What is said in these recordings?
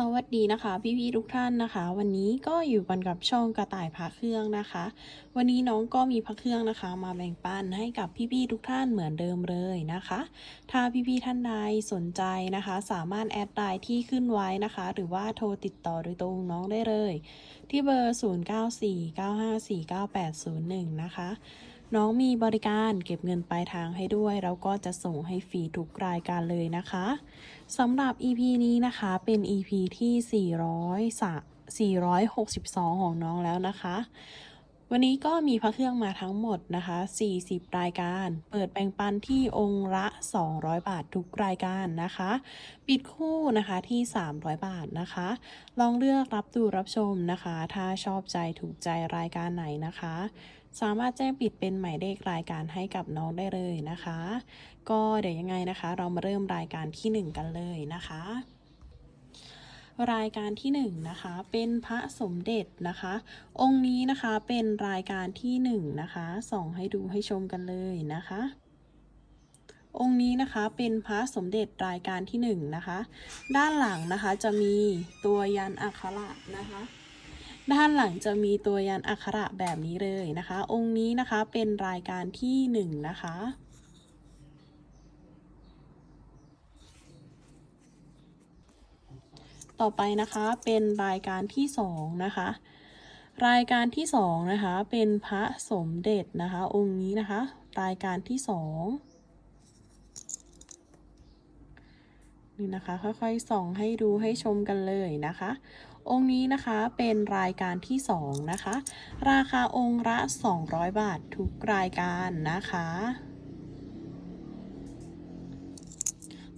สวัสดีนะคะพี่ๆทุกท่านนะคะ วันนี้ก็อยู่กันกับช่องกระต่ายพระเครื่องนะคะ วันนี้น้องก็มีพระเครื่องนะคะ มาแบ่งปันให้กับพี่ๆทุกท่านเหมือนเดิมเลยนะคะ ถ้าพี่ๆท่านใดสนใจนะคะ สามารถแอดไลน์ที่ขึ้นไว้นะคะ หรือว่าโทรติดต่อโดยตรงน้องได้เลย ที่เบอร์ 0949549801 นะคะ น้องมีบริการเก็บเงินปลายทางให้ด้วย แล้วก็จะส่งให้ฟรีทุกรายการเลยนะคะสำหรับ EP นี้นะคะเป็น EP ที่ 400 462 ของน้องแล้วนะคะ วันนี้ก็มีพระเครื่องมาทั้งหมดนะคะ 40 รายการ เปิดแบ่งปันที่องค์ละ 200 บาททุกรายการนะคะ ปิดคู่นะคะที่ 300 บาทนะคะ ลองเลือกรับดูรับชมนะคะ ถ้าชอบใจถูกใจรายการไหนนะคะ สามารถแจ้งปิดเป็นหมายเลขรายการให้กับน้องได้เลยนะคะ ก็เดี๋ยวยังไงนะคะ เรามาเริ่มรายการที่ 1 กันเลยนะคะ รายการที่1นะคะเป็นพระสมเด็จนะคะ องค์นี้นะคะเป็นรายการที่1นะคะส่องให้ดูให้ชมกันเลยนะคะองค์นี้นะคะเป็นพระสมเด็จรายการที่1นะคะ ด้านหลังนะคะจะมีตัวยันอักขระนะคะ ด้านหลังจะมีตัวยันอักขระแบบนี้เลยนะคะ องค์นี้นะคะเป็นรายการที่หนึ่งนะคะต่อไปนะคะเป็นรายการที่สองนะคะ รายการที่สองนะคะเป็นพระสมเด็จนะคะ องค์นี้นะคะ รายการที่สองนี่นะคะค่อยๆส่องให้ดูให้ชมกันเลยนะคะ องค์นี้นะคะเป็นรายการที่สองนะคะ ราคาองค์ละ 200 บาททุกรายการนะคะ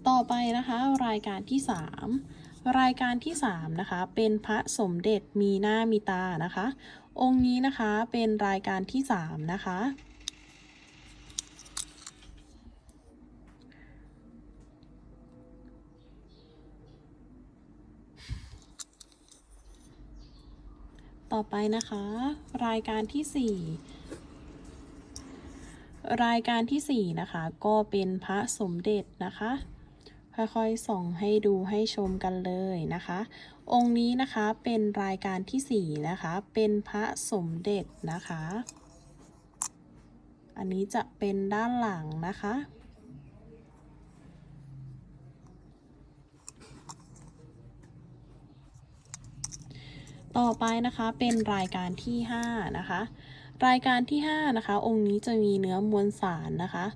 ต่อไปนะคะรายการที่ 3 รายการที่ 3 นะคะ เป็นพระสมเด็จมีหน้ามีตานะคะ องค์นี้นะคะเป็นรายการที่ 3 นะคะ ต่อไปนะคะ รายการที่ 4 รายการที่ 4 นะคะ ก็เป็นพระสมเด็จนะคะ ค่อยๆส่องให้ดูให้ชมกันเลยนะคะ องค์นี้นะคะเป็นรายการที่ 4 นะคะ เป็นพระสมเด็จนะคะ อันนี้จะเป็นด้านหลังนะคะ ต่อไปนะคะเป็นรายการที่ 5 นะคะ รายการที่ 5 นะคะ องค์นี้จะมีเนื้อมวลสารนะคะ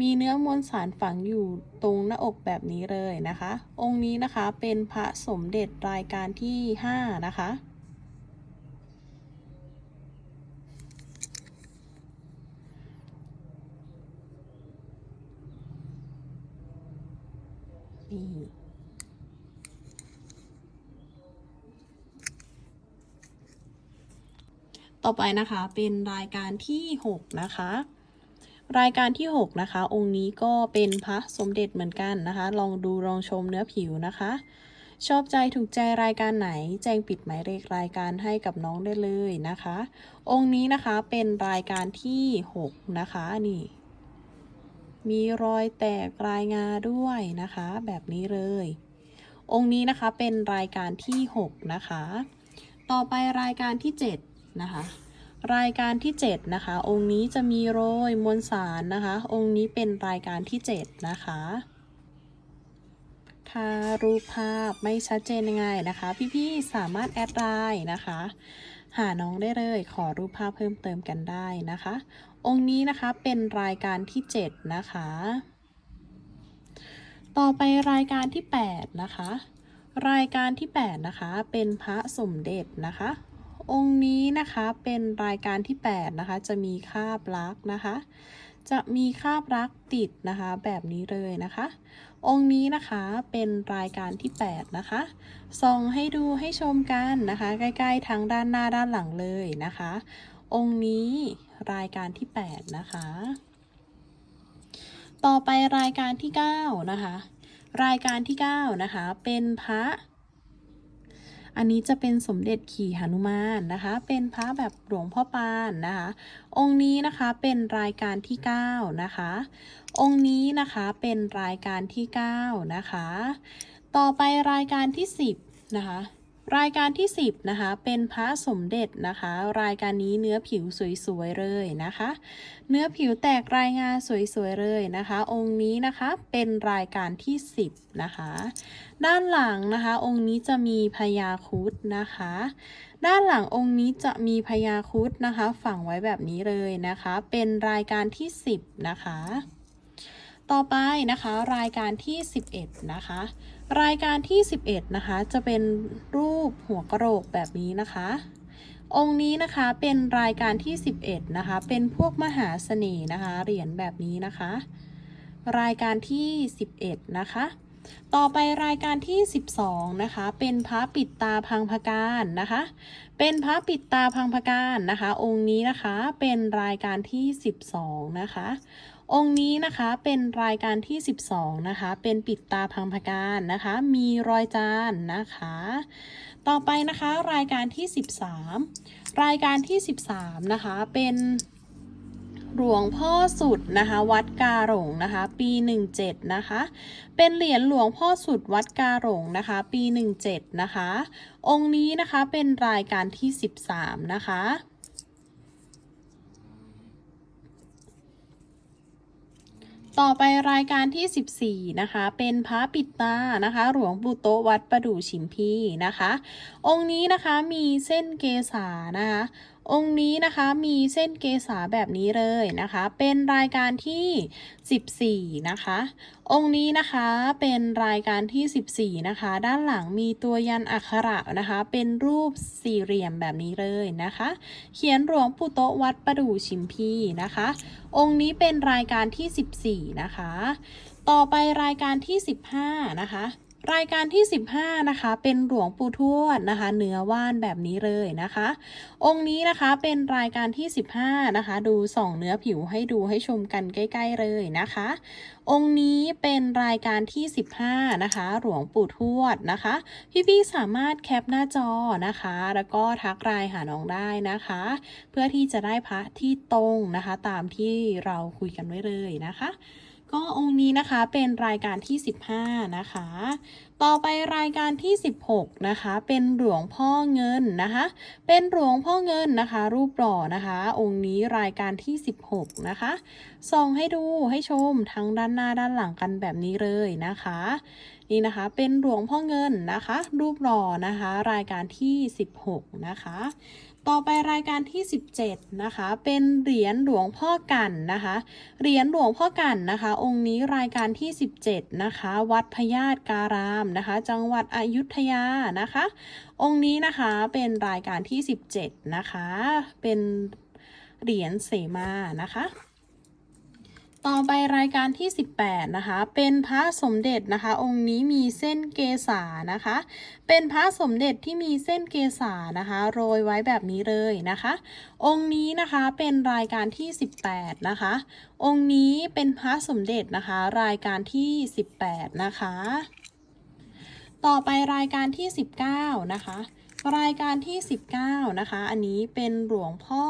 มีเนื้อมวลสารฝังอยู่ตรงหน้าอกแบบนี้เลยนะคะ องค์นี้นะคะเป็นพระสมเด็จรายการที่ 5 นะคะนี่ ต่อไปนะคะเป็นรายการที่6นะคะ รายการที่6นะคะ องค์นี้ก็เป็นพระสมเด็จเหมือนกันนะคะ ลองดูลองชมเนื้อผิวนะคะ ชอบใจถูกใจรายการไหน แจ้งปิดหมายเลขรายการให้กับน้องได้เลยนะคะ องค์นี้นะคะเป็นรายการที่6นะคะนี่มีรอยแตกรายงาด้วยนะคะ แบบนี้เลย องค์นี้นะคะเป็นรายการที่ 6 นะคะ ต่อไปรายการที่ 7 นะคะ รายการที่ 7 นะคะ องค์นี้จะมีโรยมวลสารนะคะ องค์นี้เป็นรายการที่ 7 นะคะถ้ารูปภาพไม่ชัดเจนยังไงนะคะ พี่ๆสามารถแอดไลน์นะคะ หาน้องได้เลยขอรูปภาพเพิ่มเติมกันได้นะคะ องค์นี้นะคะเป็นรายการที่ 7 นะคะ ต่อไปรายการที่ 8 นะคะ รายการที่ 8 นะคะ เป็นพระสมเด็จนะคะ องค์นี้นะคะเป็นรายการที่ 8 นะคะ จะมีคาบลักษ์นะคะ จะมีคาบลักษ์ติดนะคะ แบบนี้เลยนะคะ องค์นี้นะคะเป็นรายการที่ 8 นะคะส่องให้ดูให้ชมกันนะคะ ใกล้ๆทั้งด้านหน้าด้านหลังเลยนะคะ องค์นี้รายการที่ 8 นะคะ ต่อไปรายการที่ 9 นะคะ รายการที่ 9 นะคะ เป็นพระ อันนี้จะเป็นสมเด็จขี่หนุมานนะคะ เป็นพระแบบหลวงพ่อปานนะคะ องค์นี้นะคะเป็นรายการที่ 9 นะคะ องค์นี้นะคะเป็นรายการที่ 9 นะคะ ต่อไปรายการที่ 10 นะคะ รายการที่ 10นะคะเป็นพระสมเด็จนะคะ รายการนี้เนื้อผิวสวยๆเลยนะคะ เนื้อผิวแตกรายงานสวยๆเลยนะคะ องค์นี้นะคะเป็นรายการที่ 10นะคะ ด้านหลังนะคะองค์นี้จะมีพญาครุดนะคะ ด้านหลังองค์นี้จะมีพญาครุดนะคะ ฝังไว้แบบนี้เลยนะคะ เป็นรายการที่ 10 นะคะ ต่อไปนะคะรายการที่ 11 นะคะ รายการที่ 11 นะคะ จะเป็นรูปหัวกระโหลกแบบนี้นะคะ องค์นี้นะคะเป็นรายการที่ 11 นะคะ เป็นพวกมหาเสน่ห์นะคะ เหรียญแบบนี้นะคะ รายการที่ 11 นะคะ ต่อไปรายการที่ 12 นะคะ เป็นพระปิดตาพังพการนะคะ เป็นพระปิดตาพังพการนะคะ องค์นี้นะคะเป็นรายการที่ 12 นะคะ องค์นี้นะคะเป็นรายการที่ 12 นะคะ เป็นปิดตาพังพการนะคะ มีรอยจานนะคะ ต่อไปนะคะรายการที่ 13 รายการที่ 13 นะคะ เป็นหลวงพ่อสุดนะคะ วัดกาหลงนะคะ ปี 17 นะคะ เป็นเหรียญหลวงพ่อสุดวัดกาหลงนะคะ ปี 17 นะคะ องค์นี้นะคะเป็นรายการที่ 13 นะคะ ต่อไปรายการที่ 14 นะคะ เป็นพระปิดตานะคะ หลวงปู่โตวัดประดู่ฉิมพีนะคะ องค์นี้นะคะมีเส้นเกษานะคะ องค์นี้นะคะมีเส้นเกษาแบบนี้เลยนะคะ เป็นรายการที่ 14 นะคะ องค์นี้นะคะเป็นรายการที่ 14 นะคะ ด้านหลังมีตัวยันอักขระนะคะ เป็นรูปสี่เหลี่ยมแบบนี้เลยนะคะ เขียนหลวงปู่โตวัดประดู่ฉิมพีนะคะ องค์นี้เป็นรายการที่ 14 นะคะ ต่อไปรายการที่ 15 นะคะ รายการที่ 15 นะคะ เป็นหลวงปู่ทวดนะคะ เนื้อว่านแบบนี้เลยนะคะ องค์นี้นะคะเป็นรายการที่ 15 นะคะ ดูส่องเนื้อผิวให้ดูให้ชมกันใกล้ ๆเลยนะคะ องค์นี้เป็นรายการที่ 15 นะคะ หลวงปู่ทวดนะคะ พี่ๆสามารถแคปหน้าจอนะคะ แล้วก็ทักไลน์หาน้องได้นะคะ เพื่อที่จะได้พระที่ตรงนะคะ ตามที่เราคุยกันไว้เลยนะคะ ก็องค์นี้นะคะเป็นรายการที่ 15 นะคะ ต่อไปรายการที่ 16 นะคะ เป็นหลวงพ่อเงินนะคะ เป็นหลวงพ่อเงินนะคะ รูปหล่อนะคะ องค์นี้รายการที่ 16 นะคะส่องให้ดูให้ชมทั้งด้านหน้าด้านหลังกันแบบนี้เลยนะคะ นี่นะคะเป็นหลวงพ่อเงินนะคะ รูปหล่อนะคะ รายการที่ 16 นะคะ ต่อไปรายการที่ 17 นะคะ เป็นเหรียญหลวงพ่อกันนะคะ เหรียญหลวงพ่อกันนะคะ องค์นี้รายการที่ 17 นะคะ วัดพญาตการามนะคะ จังหวัดอยุธยานะคะ องค์นี้นะคะเป็นรายการที่ 17 นะคะ เป็นเหรียญเสมานะคะ ต่อไปรายการที่ 18 นะคะ เป็นพระสมเด็จนะคะ องค์นี้มีเส้นเกษานะคะ เป็นพระสมเด็จที่มีเส้นเกษานะคะ โรยไว้แบบนี้เลยนะคะ องค์นี้นะคะเป็นรายการที่ 18 นะคะ องค์นี้เป็นพระสมเด็จนะคะ รายการที่ 18 นะคะ ต่อไปรายการที่ 19 นะคะ รายการที่ 19 นะคะ อันนี้เป็นหลวงพ่อ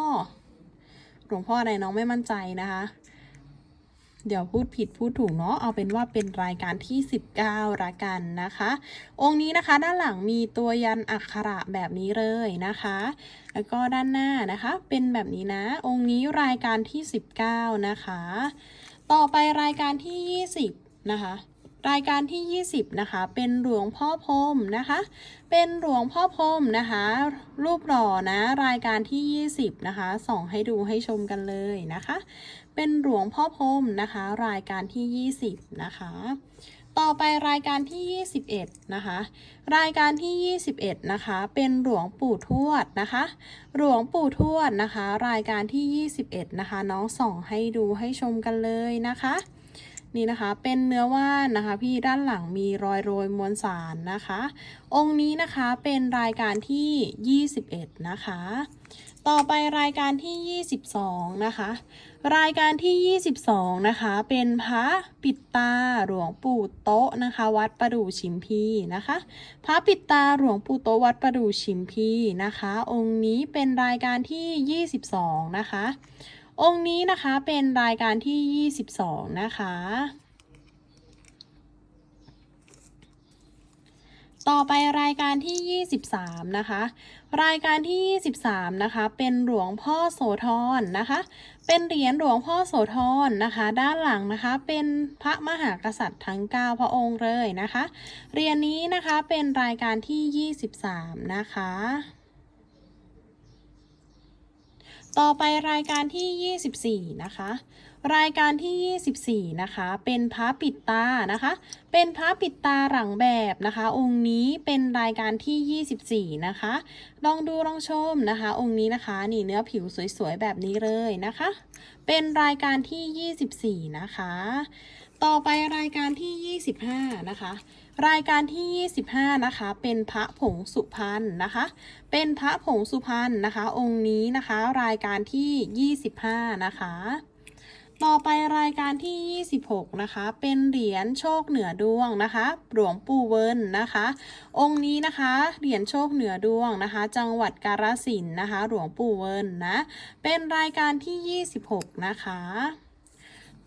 หลวงพ่ออะไรน้องไม่มั่นใจนะคะ เดี๋ยวพูดผิดพูดถูกเนาะเอาเป็นว่าเป็นรายการที่ 19ละกันนะคะ องค์นี้นะคะด้านหลังมีตัวยันอักขระแบบนี้เลยนะคะ แล้วก็ด้านหน้านะคะ เป็นแบบนี้นะ องค์นี้รายการที่ 19 นะคะ ต่อไปรายการที่ 20 นะคะ รายการที่ 20 นะคะ เป็นหลวงพ่อพรมนะคะ เป็นหลวงพ่อพรมนะคะ รูปหล่อนะ รายการที่ 20 นะคะ ส่องให้ดูให้ชมกันเลยนะคะ เป็นหลวงพ่อพรมนะคะ รายการที่ 20 นะคะ ต่อไปรายการที่ 21 นะคะ รายการที่ 21 นะคะ เป็นหลวงปู่ทวดนะคะ หลวงปู่ทวดนะคะ รายการที่ 21 นะคะ น้องส่องให้ดูให้ชมกันเลยนะคะ นี่นะคะ เป็นเนื้อว่านนะคะ พี่ด้านหลังมีรอยโรยมวลสารนะคะ องค์นี้นะคะเป็นรายการที่ 21 นะคะ ต่อไปรายการที่ 22 นะคะ รายการที่ 22 นะคะ เป็นพระปิดตาหลวงปู่โต๊ะนะคะ วัดประดู่ชิมพีนะคะ พระปิดตาหลวงปู่โต๊ะวัดประดู่ชิมพีนะคะ องค์นี้เป็นรายการที่ 22 นะคะ องค์นี้นะคะเป็นรายการที่ 22 นะคะ ต่อไปรายการที่ 23 นะคะ รายการที่ 23 นะคะ เป็นหลวงพ่อโสธรนะคะ เป็นเหรียญหลวงพ่อโสธรนะคะ ด้านหลังนะคะเป็นพระมหากษัตริย์ทั้ง 9 พระองค์เลยนะคะ เหรียญนี้นะคะเป็นรายการที่ 23 นะคะ ต่อไปรายการที่ 24 นะคะ รายการที่ 24 นะคะ เป็นพระปิดตานะคะ เป็นพระปิดตาหลังแบบนะคะ องค์นี้เป็นรายการที่ 24 นะคะ ลองดูลองชมนะคะ องค์นี้นะคะนี่เนื้อผิวสวยๆแบบนี้เลยนะคะ เป็นรายการที่ 24 นะคะ ต่อไปรายการที่ 25 นะคะ รายการที่ 25 นะคะ เป็นพระผงสุพรรณนะคะ เป็นพระผงสุพรรณนะคะ องค์นี้นะคะ รายการที่ 25 นะคะ ต่อไปรายการที่ 26 นะคะ เป็นเหรียญโชคเหนือดวงนะคะ หลวงปู่เวินนะคะ องค์นี้นะคะ เหรียญโชคเหนือดวงนะคะ จังหวัดกาฬสินธุ์นะคะ หลวงปู่เวินนะ เป็นรายการที่ 26 นะคะ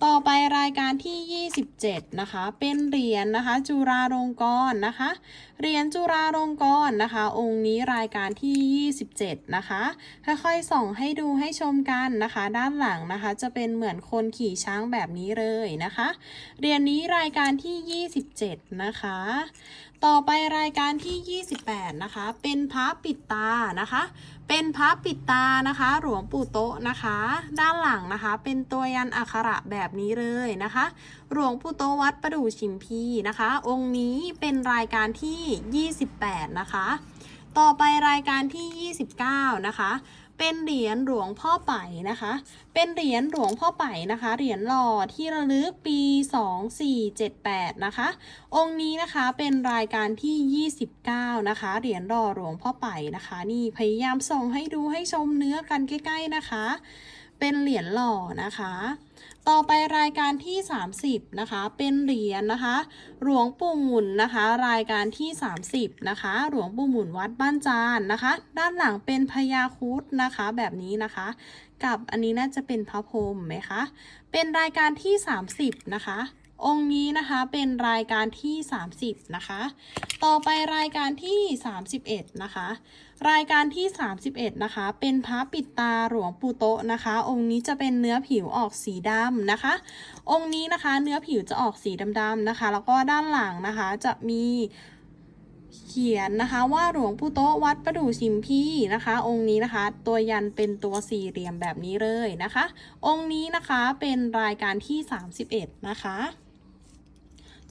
ต่อไปรายการที่ 27 นะคะ เป็นเหรียญนะคะ จุฬาลงกรณ์นะคะ เหรียญจุฬาลงกรณ์นะคะ องค์นี้รายการที่ 27 นะคะ ค่อยๆส่องให้ดูให้ชมกันนะคะ ด้านหลังนะคะ จะเป็นเหมือนคนขี่ช้างแบบนี้เลยนะคะ เหรียญนี้รายการที่ 27 นะคะ ต่อไปรายการที่ 28 นะคะ เป็นพระปิดตานะคะ เป็นพระปิดตานะคะ หลวงปู่โตะนะคะ ด้านหลังนะคะ เป็นตัวยันอักขระแบบนี้เลยนะคะ หลวงปู่โตะวัดประดู่ชิมพีนะคะ องค์นี้เป็นรายการที่ 28 นะคะ ต่อไปรายการที่ 29 นะคะ เป็นเหรียญหลวงพ่อไป่นะคะ เป็นเหรียญหลวงพ่อไป่นะคะ เหรียญหล่อที่ระลึกปี 2478 นะคะ องค์นี้นะคะเป็นรายการที่ 29 นะคะ เหรียญหล่อหลวงพ่อไป่นะคะ นี่พยายามส่งให้ดูให้ชมเนื้อกันใกล้ๆนะคะ เป็นเหรียญหล่อนะคะ ต่อไปรายการที่ 30 นะคะ เป็นเหรียญนะคะ หลวงปู่หมุนนะคะ รายการที่ 30 นะคะ หลวงปู่หมุนวัดบ้านจานนะคะ ด้านหลังเป็นพญาคุดนะคะ แบบนี้นะคะ กับอันนี้น่าจะเป็นพระพรหมไหมคะ เป็นรายการที่ 30 นะคะองค์นี้นะคะเป็นรายการที่ 30 นะคะ ต่อไปรายการที่ 31 นะคะ รายการที่ 31 นะคะ เป็นพระปิดตาหลวงปู่โตะนะคะ องค์นี้จะเป็นเนื้อผิวออกสีดำนะคะ องค์นี้นะคะ เนื้อผิวจะออกสีดำๆนะคะ แล้วก็ด้านหลังนะคะจะมีเขียนนะคะว่าหลวงปู่โตะวัดประดู่ชิมพีนะคะ องค์นี้นะคะ ตัวยันเป็นตัวสี่เหลี่ยมแบบนี้เลยนะคะ องค์นี้นะคะเป็นรายการที่ 31 นะคะ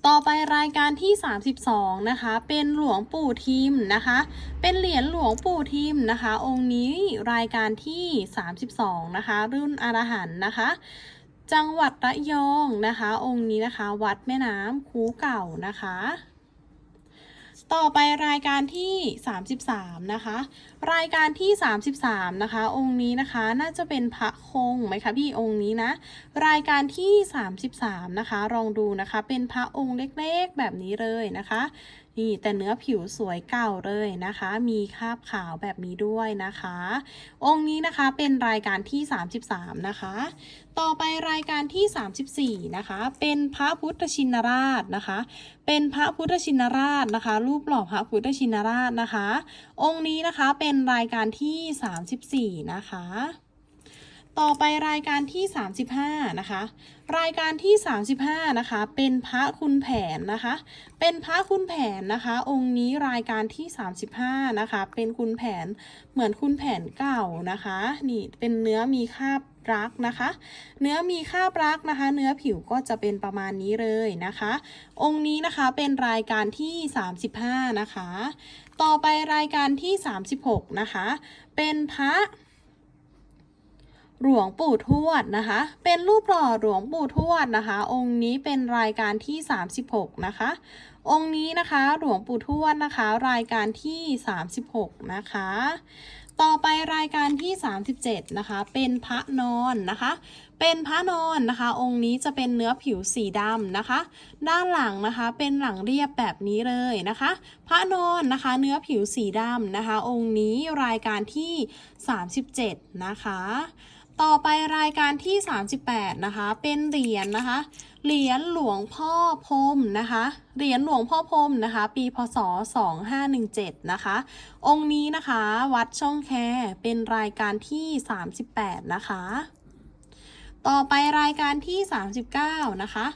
ต่อไปรายการที่ 32 นะคะ เป็นหลวงปู่ทิมนะคะ เป็นเหรียญหลวงปู่ทิมนะคะ องค์นี้รายการที่ 32 นะคะ รุ่นอรหันนะคะ จังหวัดระยองนะคะ องค์นี้นะคะ วัดแม่น้ำคูเก่านะคะ ต่อไปรายการที่ 33 นะคะ รายการที่ 33 นะคะ องค์นี้นะคะน่าจะเป็นพระคงไหมคะพี่องค์นี้นะ รายการที่ 33 นะคะลองดูนะคะ เป็นพระองค์เล็กๆแบบนี้เลยนะคะ นี่แต่เนื้อผิวสวยเก่าเลยนะคะ มีคราบขาวแบบนี้ด้วยนะคะ องค์นี้นะคะเป็นรายการที่ 33 นะคะ ต่อไปรายการที่ 34 นะคะ เป็นพระพุทธชินราชนะคะ เป็นพระพุทธชินราชนะคะ รูปหล่อพระพุทธชินราชนะคะ องค์นี้นะคะเป็นรายการที่ 34 นะคะ ต่อไปรายการที่ 35 นะคะ รายการที่ 35 นะคะ เป็นพระคุณแผนนะคะ เป็นพระคุณแผนนะคะ องค์นี้รายการที่ 35 นะคะ เป็นคุณแผนเหมือนคุณแผนเก่านะคะ นี่เป็นเนื้อมีคาบรักนะคะ เนื้อมีคราบรักนะคะ เนื้อผิวก็จะเป็นประมาณนี้เลยนะคะ องค์นี้นะคะเป็นรายการที่ 35 นะคะ ต่อไปรายการที่ 36 นะคะ เป็นพระ หลวงปู่ทวดนะคะ เป็นรูปหล่อหลวงปู่ทวดนะคะ องค์นี้เป็นรายการที่ 36 นะคะ องค์นี้นะคะหลวงปู่ทวดนะคะ รายการที่ 36 นะคะ ต่อไปรายการที่ 37 นะคะ เป็นพระนอนนะคะ เป็นพระนอนนะคะ องค์นี้จะเป็นเนื้อผิวสีดำนะคะ ด้านหลังนะคะเป็นหลังเรียบแบบนี้เลยนะคะ พระนอนนะคะ เนื้อผิวสีดำนะคะ องค์นี้รายการที่ 37 นะคะ ต่อไปรายการที่ 38 นะคะ เป็นเหรียญนะคะ เหรียญหลวงพ่อพรมนะคะ เหรียญหลวงพ่อพรมนะคะ ปีพศ 2517 นะคะ องค์นี้นะคะ วัดช่องแคเป็นรายการที่ 38 นะคะ ต่อไปรายการที่ 39 นะคะ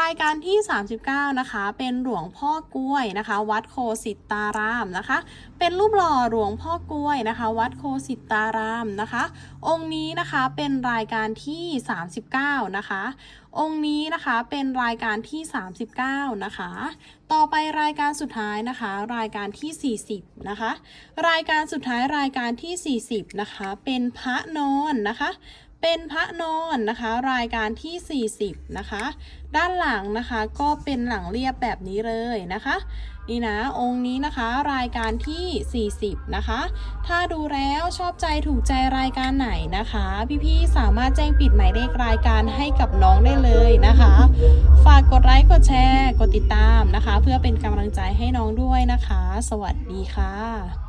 รายการที่ 39 นะคะ เป็นหลวงพ่อกล้วยนะคะ วัดโคสิตารามนะคะ เป็นรูปหล่อหลวงพ่อกล้วยนะคะ วัดโคสิตารามนะคะ องค์นี้นะคะเป็นรายการที่ 39 นะคะ องค์นี้นะคะเป็นรายการที่ 39 นะคะ ต่อไปรายการสุดท้ายนะคะ รายการที่ 40 นะคะ รายการสุดท้ายรายการที่ 40 นะคะ เป็นพระนอนนะคะ เป็นพระนอนนะคะ รายการที่ 40 นะคะ ด้านหลังนะคะก็เป็นหลังเรียบแบบนี้เลยนะคะนี่นะองค์นี้นะคะรายการที่ 40 นะคะ ถ้าดูแล้วชอบใจถูกใจรายการไหนนะคะ พี่ๆสามารถแจ้งปิดหมายเลขรายการให้กับน้องได้เลยนะคะ ฝากกดไลค์กดแชร์ กดติดตามนะคะ เพื่อเป็นกำลังใจให้น้องด้วยนะคะ สวัสดีค่ะ